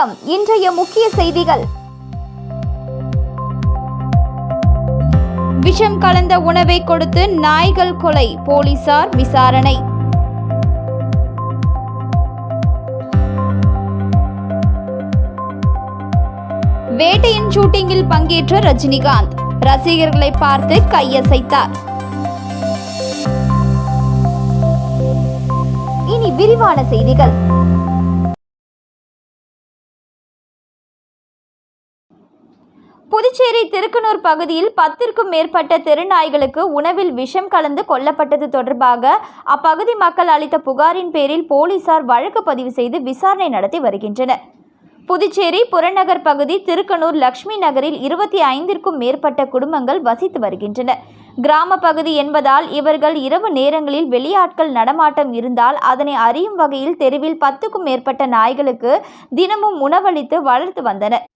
வணக்கம். இன்றைய முக்கிய செய்திகள். விஷம் கலந்த உணவை கொடுத்து நாய்கள் கொலை போலீசார் விசாரணை. வேட்டையின் ஷூட்டிங்கில் பங்கேற்ற ரஜினிகாந்த் ரசிகர்களை பார்த்து கையசைத்தார். இனி விரிவான செய்திகள். புதுச்சேரி திருக்கனூர் பகுதியில் பத்திற்கும் மேற்பட்ட தெருநாய்களுக்கு உணவில் விஷம் கலந்து கொல்லப்பட்டது தொடர்பாக அப்பகுதி மக்கள் அளித்த புகாரின் பேரில் போலீசார் வழக்கு பதிவு செய்து விசாரணை நடத்தி வருகின்றனர். புதுச்சேரி புறநகர் பகுதி திருக்கனூர் லக்ஷ்மி நகரில் இருபத்தி ஐந்திற்கும் மேற்பட்ட குடும்பங்கள் வசித்து வருகின்றன. கிராம பகுதி என்பதால் இவர்கள் இரவு நேரங்களில் வெளியாட்கள் நடமாட்டம் இருந்தால் அதனை அறியும் வகையில் தெருவில் பத்துக்கும் மேற்பட்ட நாய்களுக்கு தினமும் உணவளித்து வளர்த்து வந்தனர்.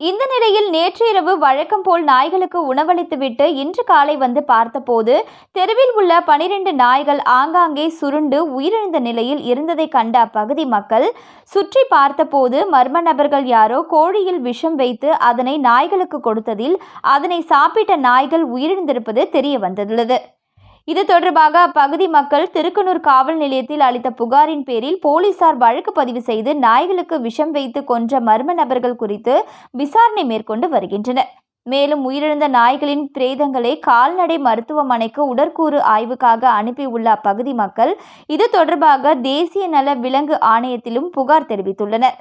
இந்த நிலையில் நேற்று இரவு வழக்கம் போல் நாய்களுக்கு உணவளித்துவிட்டு இன்று காலை வந்து பார்த்தபோது தெருவில் உள்ள பனிரெண்டு நாய்கள் ஆங்காங்கே சுருண்டு உயிரிழந்த நிலையில் இருந்ததை கண்ட அப்பகுதி மக்கள் சுற்றி பார்த்தபோது மர்ம நபர்கள் யாரோ கோழியில் விஷம் வைத்து அதனை நாய்களுக்கு கொடுத்ததில் அதனை சாப்பிட்ட நாய்கள் உயிரிழந்திருப்பது தெரிய வந்துள்ளது இது தொடர்பாக அப்பகுதி மக்கள் திருக்கனூர் காவல் நிலையத்தில் அளித்த புகாரின் பேரில் போலீசார் வழக்கு பதிவு செய்து நாய்களுக்கு விஷம் வைத்து கொன்ற மர்ம நபர்கள் குறித்து விசாரணை மேற்கொண்டு வருகின்றனர். மேலும் உயிரிழந்த நாய்களின் பிரேதங்களை கால்நடை மருத்துவமனைக்கு உடற்கூறு ஆய்வுக்காக அனுப்பியுள்ள அப்பகுதி மக்கள் இது தொடர்பாக தேசிய நல விலங்கு ஆணையத்திலும் புகார் தெரிவித்துள்ளனர்.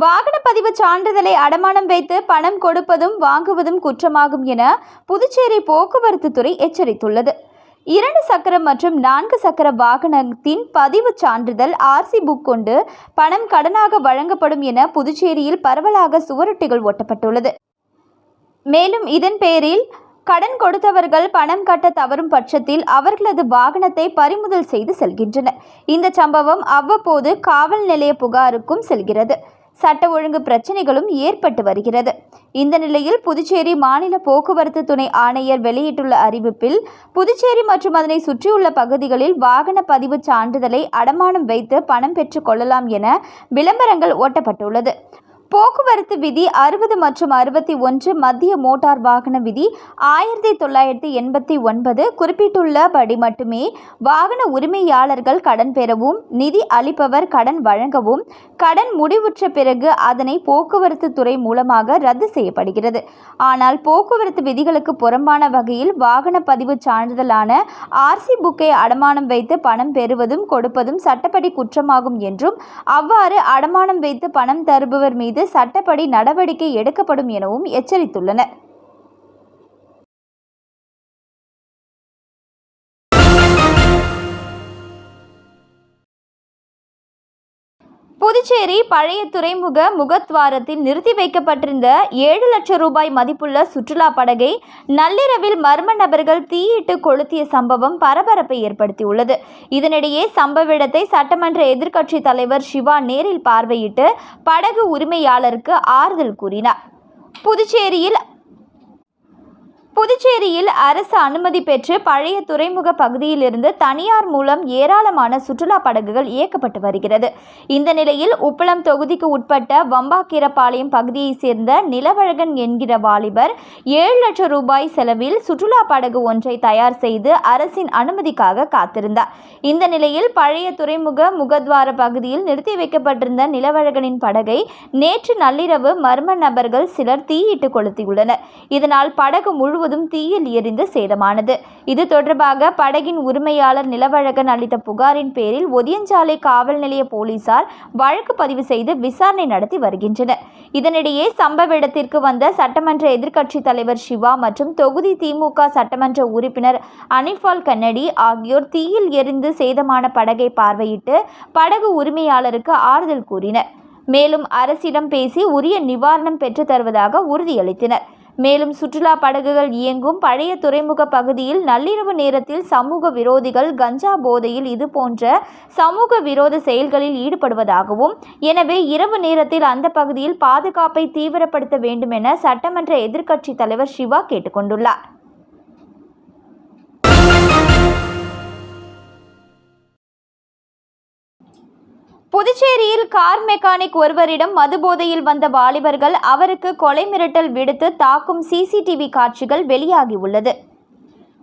வாகன பதிவு சான்றிதழை அடமானம் வைத்து பணம் கொடுப்பதும் வாங்குவதும் குற்றமாகும் என புதுச்சேரி போக்குவரத்து துறை எச்சரித்துள்ளது. இரண்டு சக்கரம் மற்றும் நான்கு சக்கர வாகனத்தின் பதிவு சான்றிதழ் ஆர்சி புக் கொண்டு பணம் கடனாக வழங்கப்படும் என புதுச்சேரியில் பரவலாக சுவரொட்டிகள் ஒட்டப்பட்டுள்ளது. மேலும் இதன் பேரில் கடன் கொடுத்தவர்கள் பணம் கட்ட தவறும் பட்சத்தில் அவர்களது வாகனத்தை பறிமுதல் செய்து செல்கின்றனர். இந்த சம்பவம் அவ்வப்போது காவல் நிலைய புகாருக்கும் செல்கிறது. சட்ட ஒழுங்கு பிரச்சினைகளும் ஏற்பட்டு வருகிறது. இந்த நிலையில் புதுச்சேரி மாநில போக்குவரத்து துணை ஆணையர் வெளியிட்டுள்ள அறிவிப்பில் புதுச்சேரி மற்றும் அதனை சுற்றியுள்ள பகுதிகளில் வாகன பதிவு சான்றிதழை அடமானம் வைத்து பணம் பெற்றுக் கொள்ளலாம் என விளம்பரங்கள் ஓட்டப்பட்டுள்ளது. போக்குவரத்து விதி அறுபது மற்றும் அறுபத்தி ஒன்று மத்திய மோட்டார் வாகன விதி ஆயிரத்தி தொள்ளாயிரத்தி எண்பத்தி ஒன்பது குறிப்பிட்டுள்ளபடி மட்டுமே வாகன உரிமையாளர்கள் கடன் பெறவும் நிதி அளிப்பவர் கடன் வழங்கவும் கடன் முடிவுற்ற பிறகு அதனை போக்குவரத்து துறை மூலமாக ரத்து செய்யப்படுகிறது. ஆனால் போக்குவரத்து விதிகளுக்கு புறம்பான வகையில் வாகன பதிவு சான்றிதழான ஆர்சி புக்கை அடமானம் வைத்து பணம் பெறுவதும் கொடுப்பதும் சட்டப்படி குற்றமாகும் என்றும் அவ்வாறு அடமானம் வைத்து பணம் தருபவர் மீது சட்டப்படி நடவடிக்கை எடுக்கப்படும் எனவும் எச்சரித்துள்ளனர். புதுச்சேரி பழைய துறைமுக முகத்வாரத்தில் நிறுத்தி வைக்கப்பட்டிருந்த ஏழு லட்சம் ரூபாய் மதிப்புள்ள சுற்றுலா படகை நள்ளிரவில் மர்ம நபர்கள் தீயிட்டு கொளுத்திய சம்பவம் பரபரப்பை ஏற்படுத்தியுள்ளது. இதனிடையே சம்பவ இடத்தை சட்டமன்ற எதிர்க்கட்சி தலைவர் சிவா நேரில் பார்வையிட்டு படகு உரிமையாளருக்கு ஆறுதல் கூறினார். புதுச்சேரியில் புதுச்சேரியில் அரசு அனுமதி பெற்று பழைய துறைமுக பகுதியிலிருந்து தனியார் மூலம் ஏராளமான சுற்றுலா படகுகள் இயக்கப்பட்டு வருகிறது. இந்த நிலையில் உப்பளம் தொகுதிக்கு உட்பட்ட வம்பாக்கீரப்பாளையம் பகுதியைச் சேர்ந்த நிலவழகன் என்கிற வாலிபர் ஏழு லட்சம் ரூபாய் செலவில் சுற்றுலா படகு ஒன்றை தயார் செய்து அரசின் அனுமதிக்காக காத்திருந்தார். இந்த நிலையில் பழைய துறைமுக முகத்வார பகுதியில் நிறுத்தி வைக்கப்பட்டிருந்த நிலவழகனின் படகை நேற்று நள்ளிரவு மர்ம நபர்கள் சிலர் தீயிட்டு கொளுத்தியுள்ளனர். இதனால் படகு முழுவதும் தீயில் எரிந்து சேதமானது. இது தொடர்பாக படகின் உரிமையாளர் நிலவழகன் அளித்த புகாரின் பேரில் ஒதியஞ்சாலை காவல் நிலைய போலீசார் வழக்கு பதிவு செய்து விசாரணை நடத்தி வருகின்றனர். இதனிடையே சம்பவ இடத்திற்கு வந்த சட்டமன்ற எதிர்க்கட்சித் தலைவர் சிவா மற்றும் தொகுதி திமுக சட்டமன்ற உறுப்பினர் அனிஃபால் கன்னடி ஆகியோர் தீயில் எரிந்து சேதமான படகை பார்வையிட்டு படகு உரிமையாளருக்கு ஆறுதல் கூறினர். மேலும் அரசிடம் பேசி உரிய நிவாரணம் பெற்று தருவதாக உறுதியளித்தனர். மேலும் சுற்றுலா படகுகள் இயங்கும் பழைய துறைமுக பகுதியில் நள்ளிரவு நேரத்தில் சமூக விரோதிகள் கஞ்சா போதையில் இது போன்ற சமூக விரோத செயல்களில் ஈடுபடுவதாகவும் எனவே இரவு நேரத்தில் அந்த பகுதியில் பாதுகாப்பை தீவிரப்படுத்த வேண்டும் என சட்டமன்ற எதிர்க்கட்சித் தலைவர் சிவா கேட்டுக்கொண்டுள்ளார். புதுச்சேரியில் கார் மெக்கானிக் ஒருவரிடம் மதுபோதையில் வந்த வாலிபர்கள் அவருக்கு கொலை மிரட்டல் விடுத்து தாக்கும் சிசிடிவி காட்சிகள் வெளியாகியுள்ளது.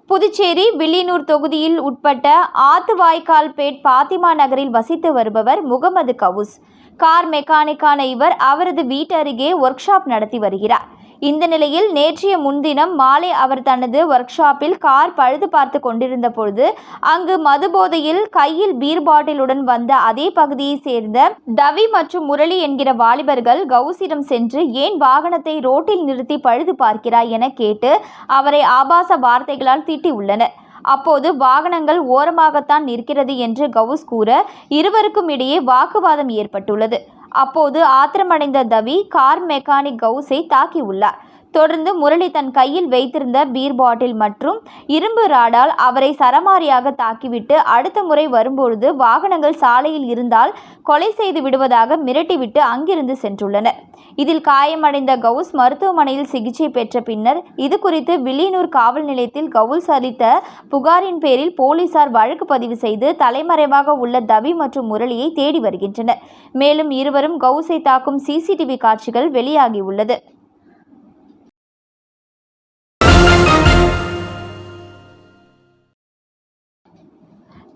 புதுச்சேரி வில்லியனூர் தொகுதியில் உட்பட்ட ஆத்துவாய்க்கால்பேட் பாத்திமா நகரில் வசித்து வருபவர் முகமது கவுஸ். கார் மெக்கானிக்கான இவர் அவரது வீட்டு அருகே ஒர்க் ஷாப் நடத்தி வருகிறார். இந்த நிலையில் நேற்றைய முன்தினம் மாலை அவர் தனது ஒர்க் ஷாப்பில் கார் பழுது பார்த்து கொண்டிருந்த பொழுது அங்கு மதுபோதையில் கையில் பீர் பாட்டிலுடன் வந்த அதே பகுதியை சேர்ந்த தவி மற்றும் முரளி என்கிற வாலிபர்கள் கவுசிடம் சென்று ஏன் வாகனத்தை ரோட்டில் நிறுத்தி பழுது பார்க்கிறாய் என கேட்டு அவரை ஆபாச வார்த்தைகளால் திட்டியுள்ளனர் அப்போது வாகனங்கள் ஓரமாகத்தான் நிற்கிறது என்று கவுஸ் கூற இருவருக்கும் இடையே வாக்குவாதம் ஏற்பட்டுள்ளது. அப்போது ஆத்திரமடைந்த தவி கார் மெக்கானிக் கவுஸை தாக்கியுள்ளார். தொடர்ந்து முரளி தன் கையில் வைத்திருந்த பீர் பாட்டில் மற்றும் இரும்பு ராடால் அவரை சரமாரியாக தாக்கிவிட்டு அடுத்த முறை வரும்பொழுது வாகனங்கள் சாலையில் இருந்தால் கொலை செய்து விடுவதாக மிரட்டிவிட்டு அங்கிருந்து சென்றுள்ளனர். இதில் காயமடைந்த கவுஸ் மருத்துவமனையில் சிகிச்சை பெற்ற பின்னர் இது குறித்து வில்லியனூர் காவல் நிலையத்தில் கவுஸ் அளித்த புகாரின் பேரில் போலீசார் வழக்கு பதிவு செய்து தலைமறைவாக உள்ள தவி மற்றும் முரளியை தேடி வருகின்றனர். மேலும் இருவரும் கவுஸை தாக்கும் சிசிடிவி காட்சிகள் வெளியாகியுள்ளது.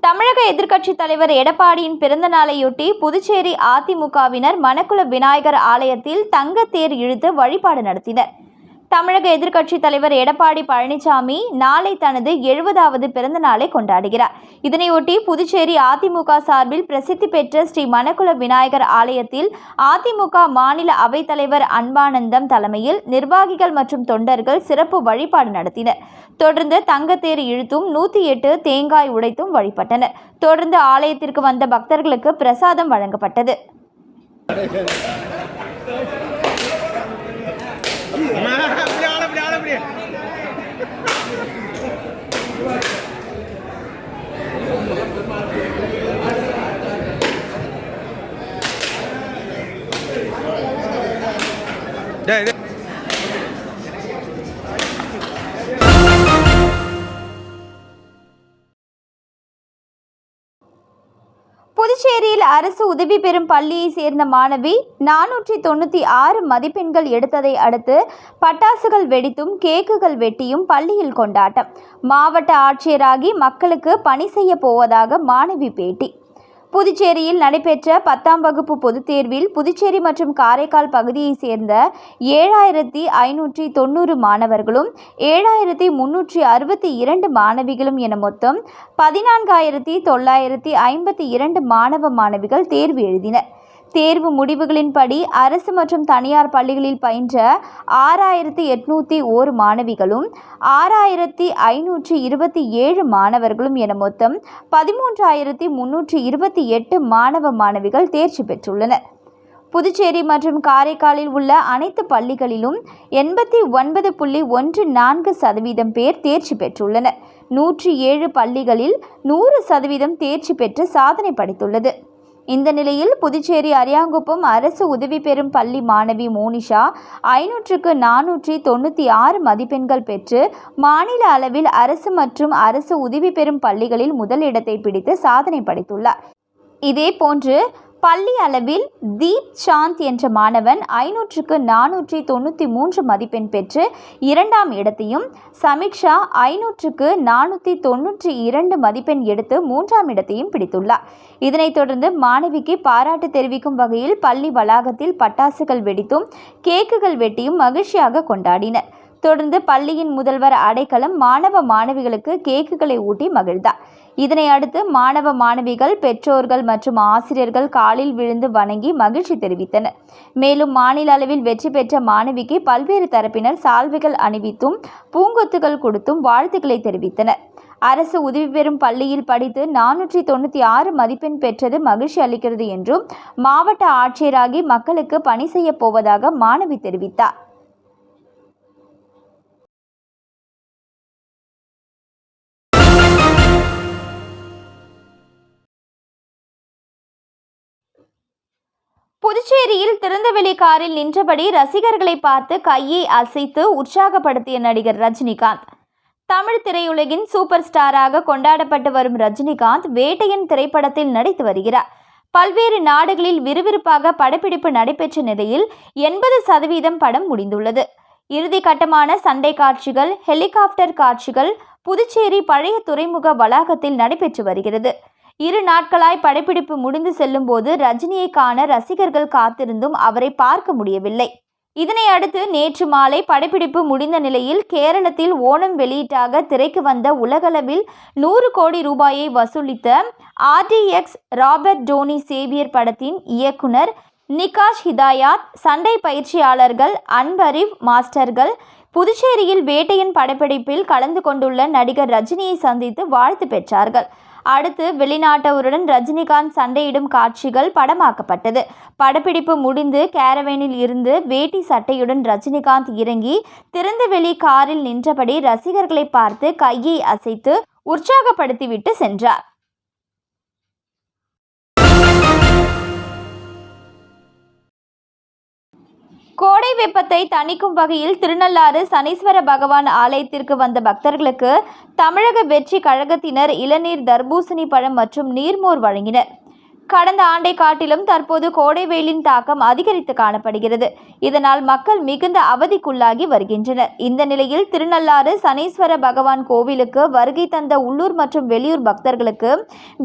தமிழக எதிர்க்கட்சித் தலைவர் எடப்பாடியின் பிறந்த நாளையொட்டி புதுச்சேரி அதிமுகவினர் மணக்குள விநாயகர் ஆலயத்தில் தங்கத்தேர் இழுத்து வழிபாடு நடத்தினர். தமிழக எதிர்க்கட்சித் தலைவர் எடப்பாடி பழனிசாமி நாளை தனது எழுபதாவது பிறந்த நாளை கொண்டாடுகிறார். இதனையொட்டி புதுச்சேரி அதிமுக சார்பில் பிரசித்தி பெற்ற ஸ்ரீ மணக்குள விநாயகர் ஆலயத்தில் அதிமுக மாநில அவைத்தலைவர் அன்பானந்தம் தலைமையில் நிர்வாகிகள் மற்றும் தொண்டர்கள் சிறப்பு வழிபாடு நடத்தினர். தொடர்ந்து தங்கத்தேர் இழுத்தும் நூற்றி எட்டு தேங்காய் உடைத்தும் வழிபட்டனர். தொடர்ந்து ஆலயத்திற்கு வந்த பக்தர்களுக்கு பிரசாதம் வழங்கப்பட்டது. அம்மா, புதுச்சேரியில் அரசு உதவி பெறும் பள்ளியை சேர்ந்த மாணவி நானூற்றி தொண்ணூற்றி ஆறு மதிப்பெண்கள் எடுத்ததை அடுத்து பட்டாசுகள் வெடித்தும் கேக்குகள் வெட்டியும் பள்ளியில் கொண்டாட்டம். மாவட்ட ஆட்சியராகி மக்களுக்கு பணி செய்ய போவதாக மாணவி பேட்டி. புதுச்சேரியில் நடைபெற்ற பத்தாம் வகுப்பு பொதுத் தேர்வில் புதுச்சேரி மற்றும் காரைக்கால் பகுதியைச் சேர்ந்த ஏழாயிரத்தி ஐநூற்றி தொண்ணூறு மாணவர்களும் ஏழாயிரத்தி முன்னூற்றி அறுபத்தி இரண்டு மாணவிகளும் என மொத்தம் பதினான்காயிரத்தி தொள்ளாயிரத்தி ஐம்பத்தி இரண்டு மாணவ மாணவிகள் தேர்வு எழுதினர். தேர்வு முடிவுகளின்படி அரசு மற்றும் தனியார் பள்ளிகளில் பயின்ற ஆறாயிரத்தி எட்நூற்றி ஓரு மாணவிகளும் ஆறாயிரத்தி ஐநூற்றி இருபத்தி ஏழு மாணவர்களும் என மொத்தம் பதிமூன்றாயிரத்தி முன்னூற்றி இருபத்தி எட்டு மாணவ மாணவிகள் தேர்ச்சி பெற்றுள்ளனர். புதுச்சேரி மற்றும் காரைக்காலில் உள்ள அனைத்து பள்ளிகளிலும் எண்பத்தி ஒன்பது புள்ளி ஒன்று நான்கு சதவீதம் பேர் தேர்ச்சி பெற்றுள்ளனர். நூற்றி ஏழு பள்ளிகளில் நூறு சதவீதம் தேர்ச்சி பெற்று சாதனை படைத்துள்ளது. இந்த நிலையில் புதுச்சேரி அரியாங்குப்பம் அரசு உதவி பெறும் பள்ளி மாணவி மோனிஷா ஐநூற்றுக்கு நானூற்றி தொண்ணூற்றி ஆறு மதிப்பெண்கள் பெற்று மாநில அளவில் அரசு மற்றும் அரசு உதவி பெறும் பள்ளிகளில் முதலிடத்தை பிடித்து சாதனை படைத்துள்ளார். இதேபோன்று பள்ளி அளவில் தீப் சாந்த் என்ற மாணவன் ஐநூற்றுக்கு நானூற்றி தொண்ணூற்றி மூன்று மதிப்பெண் பெற்று இரண்டாம் இடத்தையும் சமீக்ஷா ஐநூற்றுக்கு நானூற்றி தொண்ணூற்றி இரண்டு மதிப்பெண் எடுத்து மூன்றாம் இடத்தையும் பிடித்துள்ளார். இதனைத் தொடர்ந்து மாணவிக்கு பாராட்டு தெரிவிக்கும் வகையில் பள்ளி வளாகத்தில் பட்டாசுகள் வெடித்தும் கேக்குகள் வெட்டியும் மகிழ்ச்சியாக கொண்டாடினர். தொடர்ந்து பள்ளியின் முதல்வர் அடைக்கலம் மாணவ மாணவிகளுக்கு கேக்குகளை ஊட்டி மகிழ்ந்தார். இதனை அடுத்து மாணவ மாணவிகள் பெற்றோர்கள் மற்றும் ஆசிரியர்கள் காலில் விழுந்து வணங்கி மகிழ்ச்சி தெரிவித்தனர். மேலும் மாநில அளவில் வெற்றி பெற்ற மாணவிக்கு பல்வேறு தரப்பினர் சால்வைகள் அணிவித்தும் பூங்கொத்துகள் கொடுத்தும் வாழ்த்துக்களை தெரிவித்தனர். அரசு உதவி பெறும் பள்ளியில் படித்து நானூற்றி தொண்ணூற்றி ஆறு மதிப்பெண் பெற்றது மகிழ்ச்சி அளிக்கிறது என்றும் மாவட்ட ஆட்சியராகி மக்களுக்கு பணி செய்யப் போவதாக மாணவி தெரிவித்தார். புதுச்சேரியில் திறந்தவெளி காரில் நின்றபடி ரசிகர்களை பார்த்து கையை அசைத்து உற்சாகப்படுத்திய நடிகர் ரஜினிகாந்த். தமிழ் திரையுலகின் சூப்பர் ஸ்டாராக கொண்டாடப்பட்டு வரும் ரஜினிகாந்த் வேட்டையன் திரைப்படத்தில் நடித்து வருகிறார். பல்வேறு நாடுகளில் விறுவிறுப்பாக படப்பிடிப்பு நடைபெற்ற நிலையில் எண்பது சதவீதம் படம் முடிந்துள்ளது. இறுதி கட்டமான சண்டை காட்சிகள் ஹெலிகாப்டர் காட்சிகள் புதுச்சேரி பழைய துறைமுக வளாகத்தில் நடைபெற்று வருகிறது. இரு நாட்களாய் படப்பிடிப்பு முடிந்து செல்லும்போது ரஜினியை காண ரசிகர்கள் காத்திருந்தும் அவரை பார்க்க முடியவில்லை. இதனை அடுத்து நேற்று மாலை படப்பிடிப்பு முடிந்த நிலையில் கேரளத்தில் ஓணம் வெளியீட்டாக திரைக்கு வந்த உலகளவில் நூறு கோடி ரூபாயை வசூலித்த ஆர்டிஎக்ஸ் ராபர்ட் டோனி சேவியர் படத்தின் இயக்குனர் நிகாஷ் ஹிதாயாத் சண்டை பயிற்சியாளர்கள் அன்பரிவ் மாஸ்டர்கள் புதுச்சேரியில் வேட்டையின் படப்பிடிப்பில் கலந்து கொண்டுள்ள நடிகர் ரஜினியை சந்தித்து வாழ்த்து பெற்றார்கள். அடுத்து வெளிநாட்டவருடன் ரஜினிகாந்த் சண்டையிடும் காட்சிகள் படமாக்கப்பட்டது. படப்பிடிப்பு முடிந்து கேரவேனில் இருந்து வேட்டி சட்டையுடன் ரஜினிகாந்த் இறங்கி திறந்தவெளி காரில் நின்றபடி ரசிகர்களை பார்த்து கையை அசைத்து உற்சாகப்படுத்திவிட்டு சென்றார். கோடை வெப்பத்தை தணிக்கும் வகையில் திருநள்ளாறு சனீஸ்வர பகவான் ஆலயத்திற்கு வந்த பக்தர்களுக்கு தமிழக வெற்றி கழகத்தினர் இளநீர் தர்பூசணி பழம் மற்றும் நீர்மோர் வழங்கினர். கடந்த ஆண்டை காட்டிலும் தற்போது கோடை வெயிலின் தாக்கம் அதிகரித்து காணப்படுகிறது. இதனால் மக்கள் மிகுந்த அவதிக்குள்ளாகி வருகின்றனர். இந்த நிலையில் திருநள்ளாறு சனீஸ்வர பகவான் கோவிலுக்கு வருகை தந்த உள்ளூர் மற்றும் வெளியூர் பக்தர்களுக்கு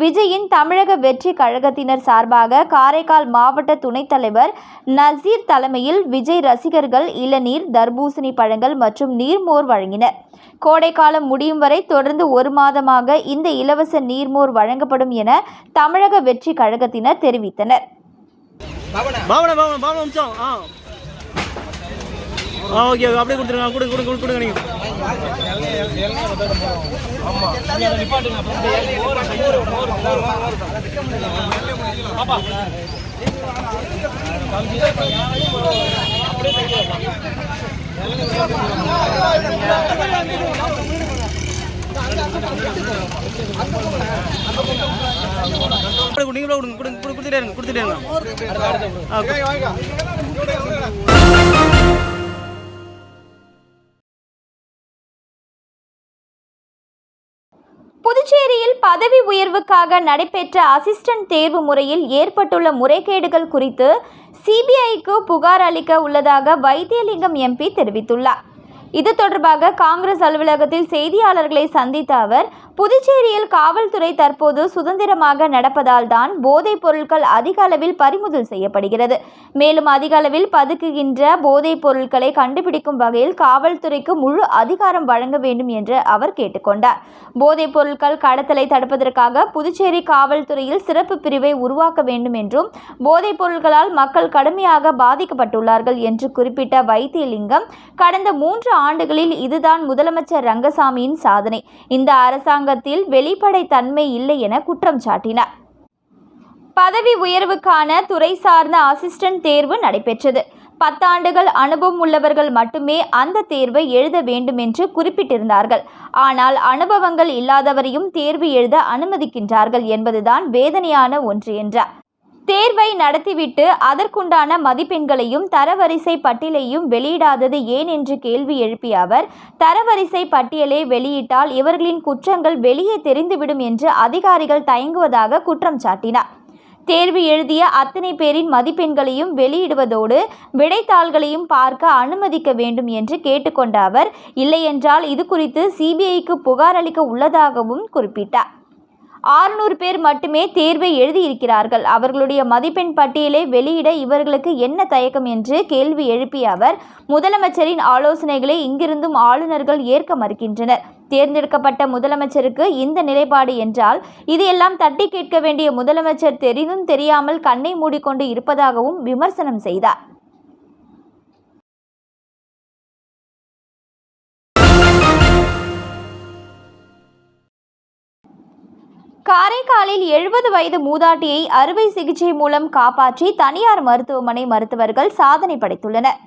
விஜயின் தமிழக வெற்றி கழகத்தினர் சார்பாக காரைக்கால் மாவட்ட துணைத் தலைவர் நசீர் தலைமையில் விஜய் ரசிகர்கள் இளநீர் தர்பூசணி பழங்கள் மற்றும் நீர்மோர் வழங்கினர். கோடைக்காலம் முடியும் வரை தொடர்ந்து ஒரு மாதமாக இந்த இலவச நீர்மோர் வழங்கப்படும் என தமிழக வெற்றி கழகத்தினர் தெரிவித்தனர். அப்படியே கொடுங்க கொடுங்க கொடுத்துட்டே இருங்க கொடுத்துட்டே இருங்க புதுச்சேரியில் பதவி உயர்வுக்காக நடைபெற்ற அசிஸ்டன்ட் தேர்வு முறையில் ஏற்பட்டுள்ள முறைகேடுகள் குறித்து சிபிஐக்கு புகார் அளிக்க உள்ளதாக வைத்தியலிங்கம் எம்பி தெரிவித்துள்ளார். இது தொடர்பாக காங்கிரஸ் அலுவலகத்தில் செய்தியாளர்களை சந்தித்த அவர் புதுச்சேரியில் காவல்துறை தற்போது சுதந்திரமாக நடப்பதால் தான் போதைப் பொருட்கள் அதிக அளவில் பறிமுதல் செய்யப்படுகிறது. மேலும் அதிக அளவில் பதுக்குகின்ற போதைப் பொருட்களை கண்டுபிடிக்கும் வகையில் காவல்துறைக்கு முழு அதிகாரம் வழங்க வேண்டும் என்று அவர் கேட்டுக்கொண்டார் போதைப் பொருட்கள் கடத்தலை தடுப்பதற்காக புதுச்சேரி காவல்துறையில் சிறப்பு பிரிவை உருவாக்க வேண்டும் என்றும் போதைப் பொருட்களால் மக்கள் கடுமையாக பாதிக்கப்பட்டுள்ளார்கள் என்று குறிப்பிட்ட வைத்தியலிங்கம் கடந்த மூன்று ஆண்டுகளில் இதுதான் முதலமைச்சர் ரங்கசாமியின் சாதனை. இந்த அரசாங்கத்தில் வெளிப்படைத்தன்மை இல்லை என குற்றம் சாட்டினார். பதவி உயர்வுக்கான துறை சார்ந்த அசிஸ்டன்ட் தேர்வு நடைபெற்றது. பத்தாண்டுகள் அனுபவம் உள்ளவர்கள் மட்டுமே அந்த தேர்வை எழுத வேண்டும் என்று குறிப்பிட்டிருந்தார்கள். ஆனால் அனுபவங்கள் இல்லாதவரையும் தேர்வு எழுத அனுமதிக்கின்றார்கள் என்பதுதான் வேதனையான ஒன்று என்றார். தேர்வை நடத்திவிட்டு அதற்குண்டான மதிப்பெண்களையும் தரவரிசை பட்டியலையும் வெளியிடாதது ஏன் என்று கேள்வி எழுப்பிய அவர் தரவரிசை பட்டியலை வெளியிட்டால் இவர்களின் குற்றங்கள் வெளியே தெரிந்துவிடும் என்று அதிகாரிகள் தயங்குவதாக குற்றம் சாட்டினார். தேர்வு எழுதிய அத்தனை பேரின் மதிப்பெண்களையும் வெளியிடுவதோடு விடைத்தாள்களையும் பார்க்க அனுமதிக்க வேண்டும் என்று கேட்டுக்கொண்ட அவர் இல்லையென்றால் இது குறித்து சிபிஐக்கு புகார் அளிக்க உள்ளதாகவும் குறிப்பிட்டார். ஆறுநூறு பேர் மட்டுமே தேர்வை எழுதியிருக்கிறார்கள். அவர்களுடைய மதிப்பெண் பட்டியலை வெளியிட இவர்களுக்கு என்ன தயக்கம் என்று கேள்வி எழுப்பிய அவர் முதலமைச்சரின் ஆலோசனைகளை இங்கிருந்தும் ஆளுநர்கள் ஏற்க மறுக்கின்றனர். தேர்ந்தெடுக்கப்பட்ட முதலமைச்சருக்கு இந்த நிலைப்பாடு என்றால் இதையெல்லாம் தட்டி கேட்க வேண்டிய முதலமைச்சர் தெரிந்தும் தெரியாமல் கண்ணை மூடிக்கொண்டு இருப்பதாகவும் விமர்சனம் செய்தார். காரைக்காலில் எழுபது வயது மூதாட்டியை அறுவை சிகிச்சை மூலம் காப்பாற்றி தனியார் மருத்துவமனை மருத்துவர்கள் சாதனை படைத்துள்ளனர்.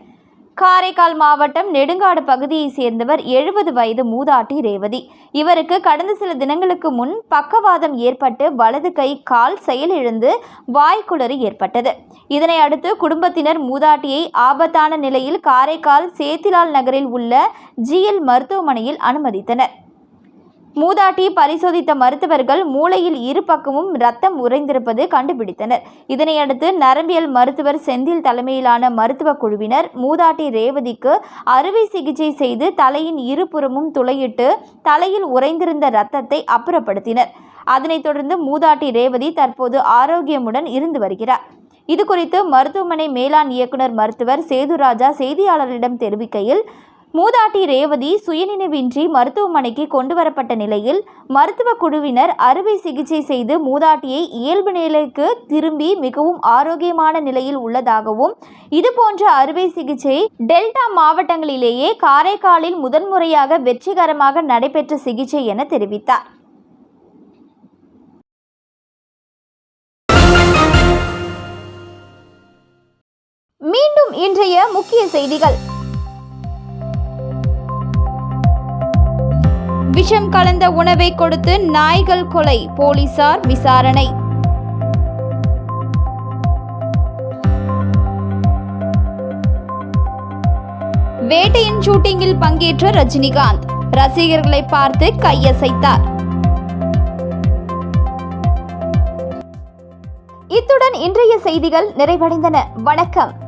காரைக்கால் மாவட்டம் நெடுங்காடு பகுதியைச் சேர்ந்தவர் எழுபது வயது மூதாட்டி ரேவதி. இவருக்கு கடந்த சில தினங்களுக்கு முன் பக்கவாதம் ஏற்பட்டு வலது கை கால் செயலிழந்து வாய்க்குளறு ஏற்பட்டது. இதனை அடுத்து குடும்பத்தினர் மூதாட்டியை ஆபத்தான நிலையில் காரைக்கால் சேத்திலால் நகரில் உள்ள ஜிஎல் மருத்துவமனையில் அனுமதித்தனர். மூதாட்டி பரிசோதித்த மருத்துவர்கள் மூளையில் இரு பக்கமும் ரத்தம் உறைந்திருப்பது கண்டுபிடித்தனர். இதனையடுத்து நரம்பியல் மருத்துவர் செந்தில் தலைமையிலான மருத்துவ குழுவினர் மூதாட்டி ரேவதிக்கு அறுவை சிகிச்சை செய்து தலையின் இருபுறமும் துளையிட்டு தலையில் உறைந்திருந்த ரத்தத்தை அப்புறப்படுத்தினர். அதனைத் தொடர்ந்து மூதாட்டி ரேவதி தற்போது ஆரோக்கியமுடன் இருந்து வருகிறார். இது குறித்து மருத்துவமனை மேலாண் இயக்குனர் மருத்துவர் சேதுராஜா செய்தியாளர்களிடம் தெரிவிக்கையில் மூதாட்டி ரேவதி சுயநினைவின்றி மருத்துவமனைக்கு கொண்டு வரப்பட்ட நிலையில் மருத்துவ குழுவினர் அறுவை சிகிச்சை செய்து மூதாட்டியை இயல்பு நிலைக்கு திரும்பி மிகவும் ஆரோக்கியமான நிலையில் உள்ளதாகவும் இதுபோன்ற அறுவை சிகிச்சை டெல்டா மாவட்டங்களிலேயே காரைக்காலில் முதன்முறையாக வெற்றிகரமாக நடைபெற்ற சிகிச்சை என தெரிவித்தார். மீண்டும் இன்றைய முக்கிய செய்திகள். விஷம் கலந்த உணவை கொடுத்து நாய்கள் கொலை போலீசார் விசாரணை. வேட்டையின் ஷூட்டிங்கில் பங்கேற்ற ரஜினிகாந்த் ரசிகர்களை பார்த்து கையசைத்தார். இத்துடன் இன்றைய செய்திகள் நிறைவடைந்தன. வணக்கம்.